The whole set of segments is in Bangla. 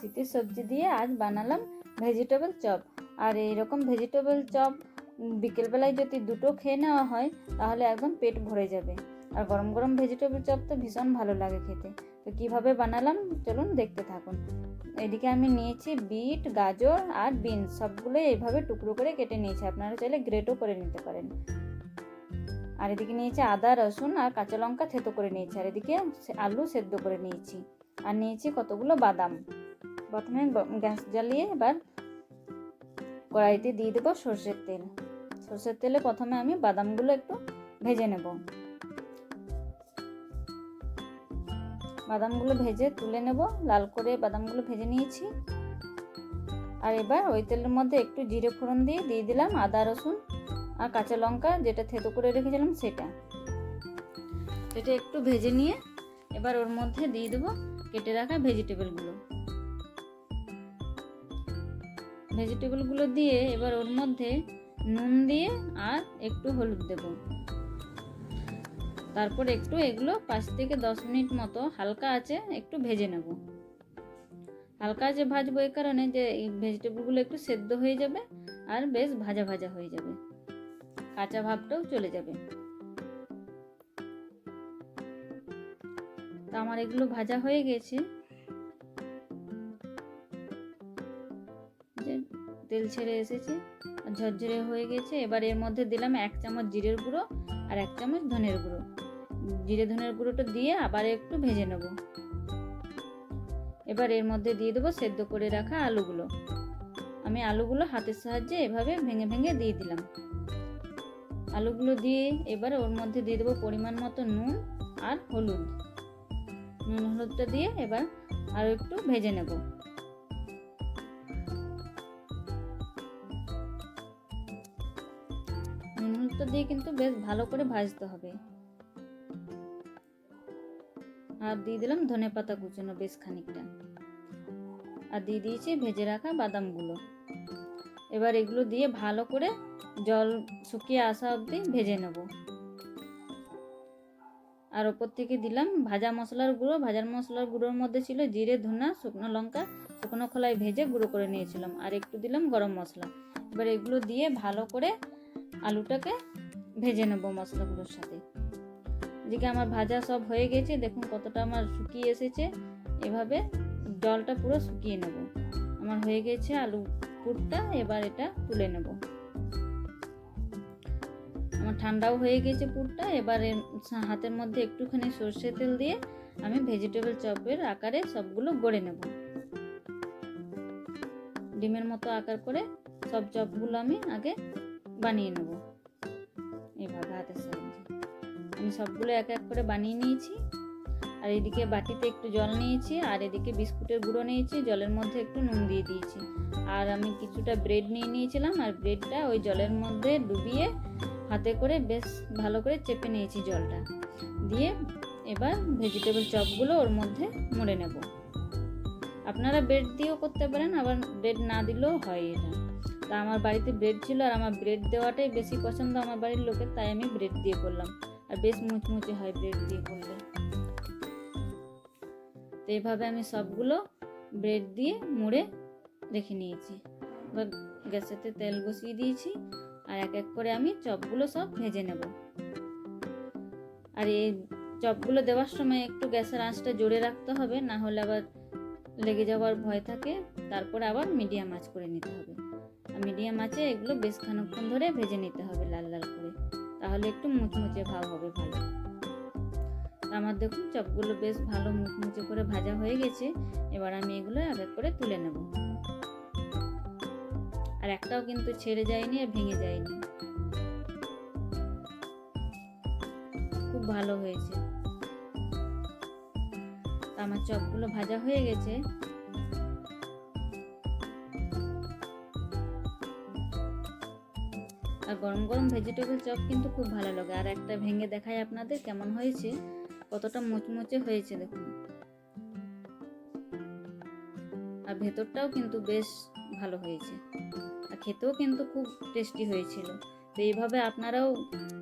শীতের সবজি দিয়ে আজ বানালাম ভেজিটেবল চপ আর এইরকম ভেজিটেবল চপ বিকেলবেলায় যদি দুটো খেয়ে নেওয়া হয়, তাহলে একদম পেট ভরে যাবে। আর গরম গরম ভেজিটেবল চপ তো ভীষণ ভালো লাগে খেতে। তো কীভাবে বানালাম? চলুন দেখতে থাকুন। এদিকে আমি নিয়েছি বিট, গাজর আর বিনস। সবগুলো এইভাবে টুকরো করে কেটে নিয়েছি। আপনারা চাইলে গ্রেটও করে নিতে পারেন। আর এদিকে নিয়েছি আদা, রসুন আর কাঁচা লঙ্কা থেতো করে নিয়েছি। আর এদিকে আলু সেদ্ধ করে নিয়েছি। আর নিয়েছি কতগুলো বাদাম। প্রথমে গ্যাস জ্বালিয়ে এবার কড়াইতে দিয়ে দেবো সর্ষের তেল। সর্ষের তেলে প্রথমে আমি বাদামগুলো একটু ভেজে নেব। বাদামগুলো ভেজে তুলে নেব, লাল করে বাদামগুলো ভেজে নিয়েছি। আর এবার ওই তেলের মধ্যে একটু জিরে ফোড়ন দিয়ে দিয়ে দিলাম আদা, রসুন আর কাঁচা লঙ্কা যেটা থেতো করে রেখেছিলাম সেটা। সেটা একটু ভেজে নিয়ে এবার ওর মধ্যে দিয়ে দেবো কেটে রাখা ভেজিটেবলগুলো ভেজিটেবলগুলো দিয়ে এবার ওর মধ্যে নুন দিয়ে আর একটু হলুদ দেব। তারপর একটু এগুলো পাঁচ থেকে দশ মিনিট মতো হালকা আছে একটু ভেজে নেব। হালকা আছে ভাজবো এই কারণে যে ভেজিটেবলগুলো একটু সেদ্ধ হয়ে যাবে আর বেশ ভাজা ভাজা হয়ে যাবে। কাঁচা ভাবটাও চলে যাবে। তো আমার এগুলো ভাজা হয়ে গেছে। তেল ছেড়ে এসেছে ঝরঝরে হয়ে গেছে। এবার এর মধ্যে দিলাম এক চামচ জিরের গুঁড়ো আর এক চামচ ধনের গুঁড়ো। জিরে ধনের গুঁড়োটা দিয়ে আবার একটু ভেজে নেব। এবার এর মধ্যে দিয়ে দেবো সেদ্ধ করে রাখা আলুগুলো। আমি আলুগুলো হাতের সাহায্যে এভাবে ভেঙে ভেঙে দিয়ে দিলাম। আলুগুলো দিয়ে এবার ওর মধ্যে দিয়ে দেবো পরিমাণ মতো নুন আর হলুদ। নুন হলুদটা দিয়ে এবার আরও একটু ভেজে নেব। নুন দিয়ে কিন্তু বেশ ভালো করে ভাজতে হবে। আর দিয়ে দিলাম ধনে পাতা কুচনো বেশ খানিকটা। আর দিয়ে দিয়েছি ভেজে রাখা বাদামগুলো। এবার এগুলো দিয়ে ভালো করে জল শুকিয়ে আসা অবধি ভেজে নেব। আর ওপর থেকে দিলাম ভাজা মশলার গুঁড়ো। ভাজার মশলার গুঁড়োর মধ্যে ছিল জিরে, ধনা, শুকনো লঙ্কা। শুকনো খোলায় ভেজে গুঁড়ো করে নিয়েছিলাম। আর একটু দিলাম গরম মশলা। এবার এগুলো দিয়ে ভালো করে আলুটাকে ভেজে নেব মশলাগুলোর সাথে। এদিকে আমার ভাজা সব হয়ে গেছে, দেখুন কতটা আমার শুকিয়ে এসেছে। এভাবে জলটা পুরো শুকিয়ে নেব। আমার হয়ে গেছে আলু পুরটা, এবার এটা তুলে নেব। আমার ঠান্ডাও হয়ে গেছে পুরটা, এবার হাতের মধ্যে একটুখানি সর্ষে তেল দিয়ে আমি ভেজিটেবল চপের আকারে সবগুলো গড়ে নেব। ডিমের মতো আকার করে সব চপগুলো আমি আগে বানিয়ে নেব। এইভাবে হাতের সাহায্যে। আমি সবগুলো এক এক করে বানিয়ে নিয়েছি। আর এদিকে বাটিতে একটু জল নিয়েছি, আর এদিকে বিস্কুটের গুঁড়ো নিয়েছি, জলের মধ্যে একটু নুন দিয়ে দিয়েছি। আর আমি কিছুটা ব্রেড নিয়ে নিয়েছিলাম, আর ব্রেডটা ওই জলের মধ্যে ডুবিয়ে হাতে করে বেশ ভালো করে চেপে নিয়েছি জলটা। দিয়ে এবার ভেজিটেবল চপগুলো ওর মধ্যে মুড়ে নেব। আপনারা ব্রেড দিয়েও করতে পারেন, আবার ব্রেড না দিলেও হয় এটা। তা আমার বাড়িতে ব্রেড ছিল আর আমার ব্রেড দেওয়াটাই বেশি পছন্দ আমার বাড়ির লোকের, তাই আমি ব্রেড দিয়ে করলাম। আর বেশ মুচমুচে হয় ব্রেড দিয়ে করলে। তো এইভাবে আমি সবগুলো ব্রেড দিয়ে মুড়ে রেখে নিয়েছি। এবার গ্যাসেতে তেল বসিয়ে দিয়েছি আর এক এক করে আমি চপগুলো সব ভেজে নেব। আর এই চপগুলো দেওয়ার সময় একটু গ্যাসের আঁচটা জোরে রাখতে হবে, না হলে আবার লেগে যাওয়ার ভয় থাকে। তারপরে আবার মিডিয়াম আঁচ করে নিতে হবে। মিডিয়াম আঁচে এগুলো বেশ খানিকক্ষণ ধরে ভেজে নিতে হবে লাল লাল করে। তাহলে একটু মুচমুচে ভাব হবে ভালো। আমার দেখুন চপগুলো বেশ ভালো মুচমুচে করে ভাজা হয়ে গেছে। এবার আমি এগুলো এক করে তুলে নেব। আর একটাও কিন্তু ছেড়ে যায়নি আর ভেঙে যায়নি। খুব ভালো হয়েছে। আমার চপগুলো ভাজা হয়ে গেছে। আর গরম গরম ভেজিটেবল চপ কিন্তু খুব ভালো লাগে। আর একটা ভেঙে দেখাই আপনাদের কেমন হয়েছে, কতটা মুচমুচে হয়েছে দেখুন। আর ভেতরটাও কিন্তু বেশ ভালো হয়েছে। আর খেতেও কিন্তু খুব টেস্টি হয়েছিল। তো এইভাবে আপনারাও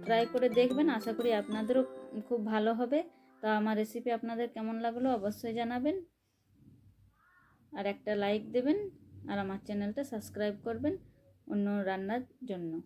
ট্রাই করে দেখবেন, আশা করি আপনাদেরও খুব ভালো হবে। তো আমার রেসিপি আপনাদের কেমন লাগল অবশ্যই জানাবেন। আর একটা লাইক দেবেন, আর আমার চ্যানেলটা সাবস্ক্রাইব করবেন অন্য রান্নার জন্য।